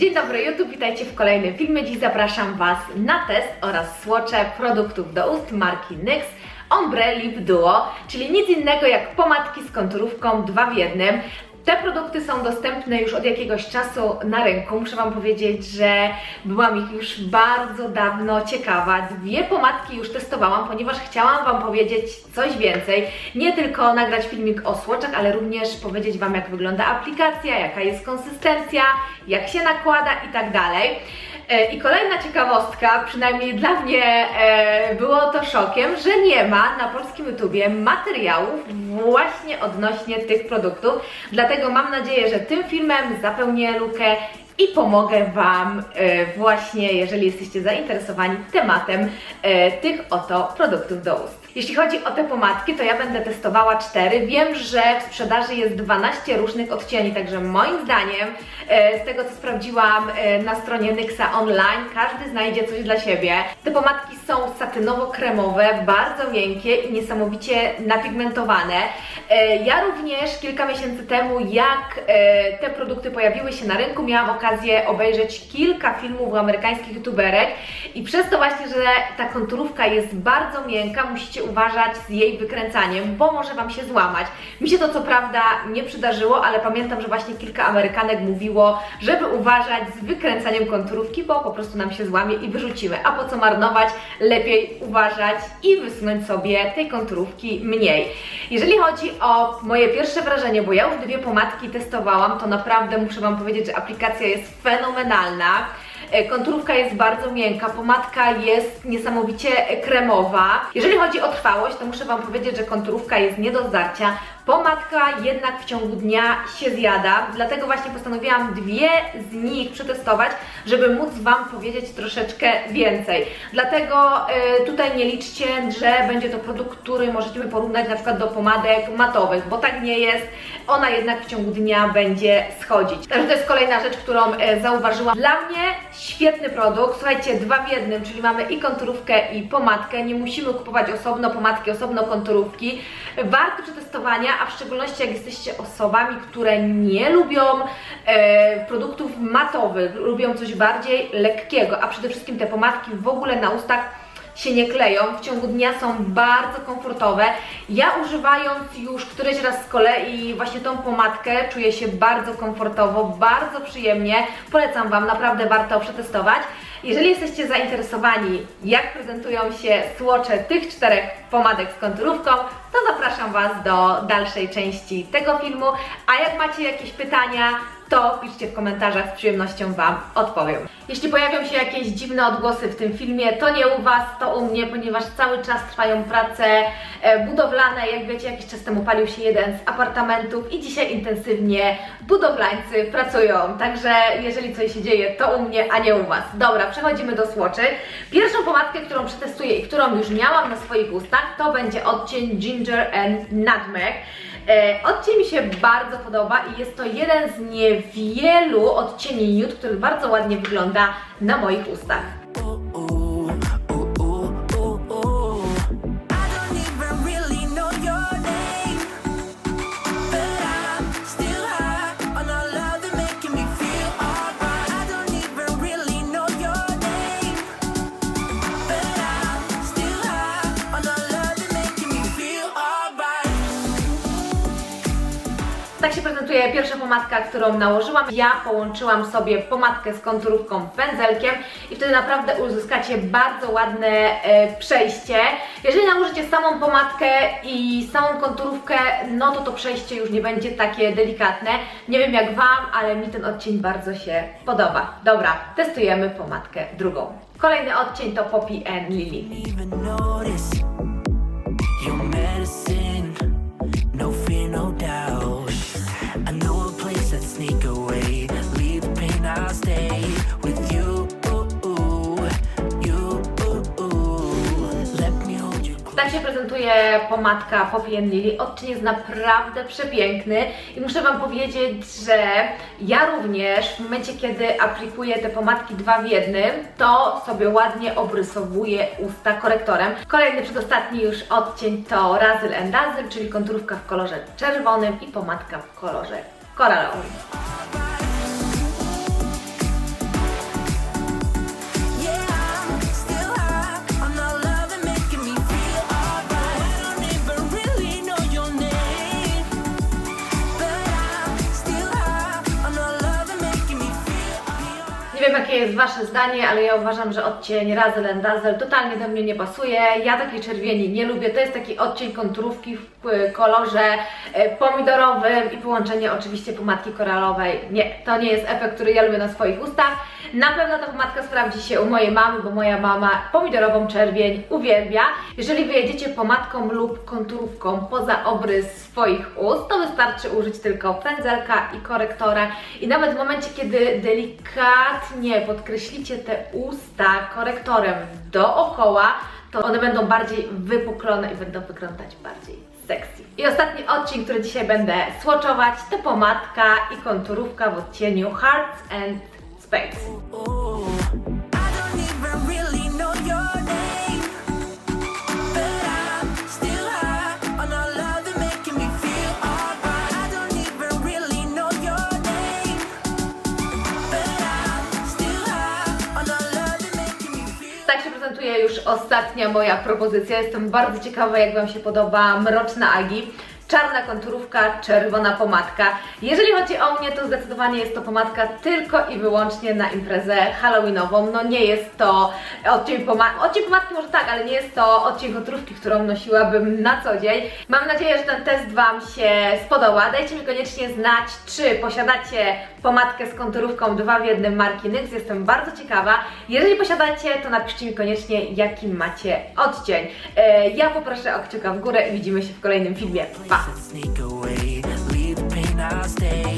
Dzień dobry YouTube, witajcie w kolejnym filmie. Dziś zapraszam Was na test oraz słocze produktów do ust marki NYX Ombre Lip Duo, czyli nic innego jak pomadki z konturówką dwa w jednym. Te produkty są dostępne już od jakiegoś czasu na rynku. Muszę Wam powiedzieć, że byłam ich już bardzo dawno ciekawa. Dwie pomadki już testowałam, ponieważ chciałam Wam powiedzieć coś więcej. Nie tylko nagrać filmik o słoczach, ale również powiedzieć Wam, jak wygląda aplikacja, jaka jest konsystencja, jak się nakłada i tak dalej. E, I kolejna ciekawostka, przynajmniej dla mnie e, było to szokiem, że nie ma na polskim YouTubie materiałów właśnie odnośnie tych produktów. Dlatego mam nadzieję, że tym filmem zapełnię lukę i pomogę Wam e, właśnie, jeżeli jesteście zainteresowani tematem e, tych oto produktów do ust. Jeśli chodzi o te pomadki, to ja będę testowała cztery. Wiem, że w sprzedaży jest 12 różnych odcieni, także moim zdaniem, e, z tego co sprawdziłam e, na stronie Nyxa Online, każdy znajdzie coś dla siebie. Te pomadki są satynowo-kremowe, bardzo miękkie i niesamowicie napigmentowane. E, Ja również kilka miesięcy temu, jak te produkty pojawiły się na rynku, miałam okazję obejrzeć kilka filmów amerykańskich youtuberek i przez to właśnie, że ta konturówka jest bardzo miękka, musicie uważać z jej wykręcaniem, bo może Wam się złamać. Mi się to co prawda nie przydarzyło, ale pamiętam, że właśnie kilka Amerykanek mówiło, żeby uważać z wykręcaniem konturówki, bo po prostu nam się złamie i wyrzucimy. A po co marnować? Lepiej uważać i wysunąć sobie tej konturówki mniej. Jeżeli chodzi o moje pierwsze wrażenie, bo ja już dwie pomadki testowałam, to naprawdę muszę Wam powiedzieć, że aplikacja jest fenomenalna. E, Konturówka jest bardzo miękka, pomadka jest niesamowicie kremowa. Jeżeli chodzi o trwałość, to muszę Wam powiedzieć, że konturówka jest nie do zdarcia. Pomadka jednak w ciągu dnia się zjada, dlatego właśnie postanowiłam dwie z nich przetestować, żeby móc Wam powiedzieć troszeczkę więcej. Dlatego e, tutaj nie liczcie, że będzie to produkt, który możecie porównać na przykład do pomadek matowych, bo tak nie jest. Ona jednak w ciągu dnia będzie schodzić. Także to jest kolejna rzecz, którą e, zauważyłam. Dla mnie świetny produkt. Słuchajcie, dwa w jednym, czyli mamy i konturówkę, i pomadkę. Nie musimy kupować osobno pomadki, osobno konturówki. Warto przetestowania, a w szczególności jak jesteście osobami, które nie lubią e, produktów matowych, lubią coś bardziej lekkiego, a przede wszystkim te pomadki w ogóle na ustach się nie kleją, w ciągu dnia są bardzo komfortowe. Ja używając już któryś raz z kolei właśnie tą pomadkę czuję się bardzo komfortowo, bardzo przyjemnie. Polecam Wam, naprawdę warto przetestować. Jeżeli jesteście zainteresowani, jak prezentują się słocze tych czterech pomadek z konturówką, to zapraszam Was do dalszej części tego filmu. A jak macie jakieś pytania, to piszcie w komentarzach, z przyjemnością Wam odpowiem. Jeśli pojawią się jakieś dziwne odgłosy w tym filmie, to nie u Was, to u mnie, ponieważ cały czas trwają prace e, budowlane. Jak wiecie, jakiś czas temu palił się jeden z apartamentów i dzisiaj intensywnie budowlańcy pracują. Także jeżeli coś się dzieje, to u mnie, a nie u Was. Dobra, przechodzimy do słoczy. Pierwszą pomadkę, którą przetestuję i którą już miałam na swoich ustach, to będzie odcień Ginger and Nutmeg. E, Odcień mi się bardzo podoba i jest to jeden z niewielu odcieni nude, który bardzo ładnie wygląda na moich ustach. Tak się prezentuje pierwsza pomadka, którą nałożyłam. Ja połączyłam sobie pomadkę z konturówką pędzelkiem i wtedy naprawdę uzyskacie bardzo ładne e, przejście. Jeżeli nałożycie samą pomadkę i samą konturówkę, no to to przejście już nie będzie takie delikatne. Nie wiem jak Wam, ale mi ten odcień bardzo się podoba. Dobra, testujemy pomadkę drugą. Kolejny odcień to Poppy and Lily. Prezentuje pomadka Poppy and Lily. Odcień jest naprawdę przepiękny i muszę Wam powiedzieć, że ja również w momencie, kiedy aplikuję te pomadki dwa w jednym, to sobie ładnie obrysowuję usta korektorem. Kolejny, przedostatni już odcień to Razzle and Dazzle, czyli konturówka w kolorze czerwonym i pomadka w kolorze koralowym. Jakie jest Wasze zdanie, ale ja uważam, że odcień Razel and Dazzle totalnie do mnie nie pasuje. Ja takiej czerwieni nie lubię. To jest taki odcień konturówki w kolorze e, pomidorowym i połączenie oczywiście pomadki koralowej. Nie, to nie jest efekt, który ja lubię na swoich ustach. Na pewno ta pomadka sprawdzi się u mojej mamy, bo moja mama pomidorową czerwień uwielbia. Jeżeli wyjedziecie pomadką lub konturówką poza obrys swoich ust, to wystarczy użyć tylko pędzelka i korektora. I nawet w momencie, kiedy delikatnie podkreślicie te usta korektorem dookoła, to one będą bardziej wypuklone i będą wyglądać bardziej sexy. I ostatni odcień, który dzisiaj będę swatchować, to pomadka i konturówka w odcieniu Hearts and Prezentuje już ostatnia moja propozycja. Jestem bardzo ciekawa, jak Wam się podoba Mroczna Agi. Czarna konturówka, czerwona pomadka. Jeżeli chodzi o mnie, to zdecydowanie jest to pomadka tylko i wyłącznie na imprezę halloweenową. No nie jest to odcień pomadki, odcień pomadki może tak, ale nie jest to odcień konturówki, którą nosiłabym na co dzień. Mam nadzieję, że ten test Wam się spodoba. Dajcie mi koniecznie znać, czy posiadacie pomadkę z konturówką 2 w 1 marki NYX. Jestem bardzo ciekawa. Jeżeli posiadacie, to napiszcie mi koniecznie, jaki macie odcień. E, ja poproszę o kciuka w górę i widzimy się w kolejnym filmie. Pa! Let sneak away, leave the pain, I'll stay.